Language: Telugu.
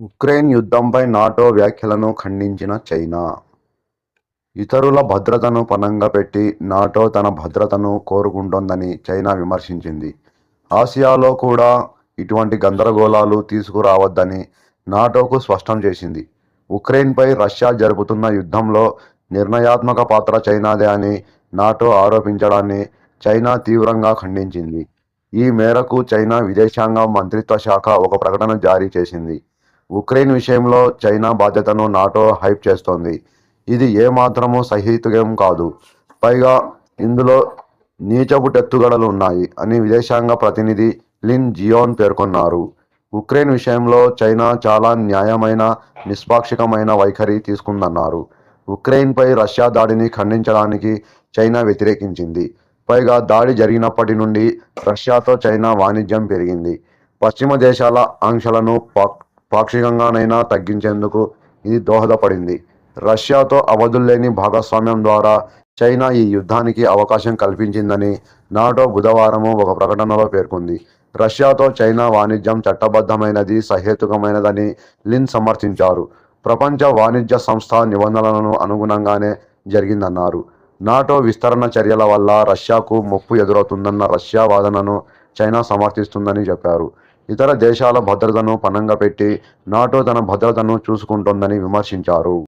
ఉక్రెయిన్ యుద్ధంపై నాటో వ్యాఖ్యలను ఖండించిన చైనా ఇతరుల భద్రతను పణంగా పెట్టి నాటో తన భద్రతను కోరుకుంటోందని చైనా విమర్శించింది. ఆసియాలో కూడా ఇటువంటి గందరగోళాలు తీసుకురావద్దని నాటోకు స్పష్టం చేసింది. ఉక్రెయిన్పై రష్యా జరుపుతున్న యుద్ధంలో నిర్ణయాత్మక పాత్ర చైనాదే అని నాటో ఆరోపించడాన్ని చైనా తీవ్రంగా ఖండించింది. ఈ మేరకు చైనా విదేశాంగ మంత్రిత్వ శాఖ ఒక ప్రకటన జారీ చేసింది. ఉక్రెయిన్ విషయంలో చైనా బాధ్యతను నాటో హైప్ చేస్తోంది. ఇది ఏ మాత్రమూ కాదు. పైగా ఇందులో నీచపుటెత్తుగడలు ఉన్నాయి అని విదేశాంగ ప్రతినిధి లిన్ జియోన్ పేర్కొన్నారు. ఉక్రెయిన్ విషయంలో చైనా చాలా న్యాయమైన, నిష్పాక్షికమైన వైఖరి తీసుకుందన్నారు. ఉక్రెయిన్పై రష్యా దాడిని ఖండించడానికి చైనా వ్యతిరేకించింది. పైగా దాడి జరిగినప్పటి నుండి రష్యాతో చైనా వాణిజ్యం పెరిగింది. పశ్చిమ దేశాల ఆంక్షలను పాక్షికంగానైనా తగ్గించేందుకు ఇది దోహదపడింది. రష్యాతో అవధుల్లేని భాగస్వామ్యం ద్వారా చైనా ఈ యుద్ధానికి అవకాశం కల్పించిందని నాటో బుధవారం ఒక ప్రకటనలో పేర్కొంది. రష్యాతో చైనా వాణిజ్యం చట్టబద్ధమైనది, సహేతుకమైనదని లిన్ సమర్థించారు. ప్రపంచ వాణిజ్య సంస్థ నిబంధనలను అనుగుణంగానే జరిగిందన్నారు. నాటో విస్తరణ చర్యల వల్ల రష్యాకు ముప్పు ఎదురవుతుందన్న రష్యా వాదనను చైనా సమర్థిస్తుందని చెప్పారు. ఇతర దేశాల భద్రతను పణంగా పెట్టి నాటో తన భద్రతను చూసుకుంటోందని విమర్శించారు.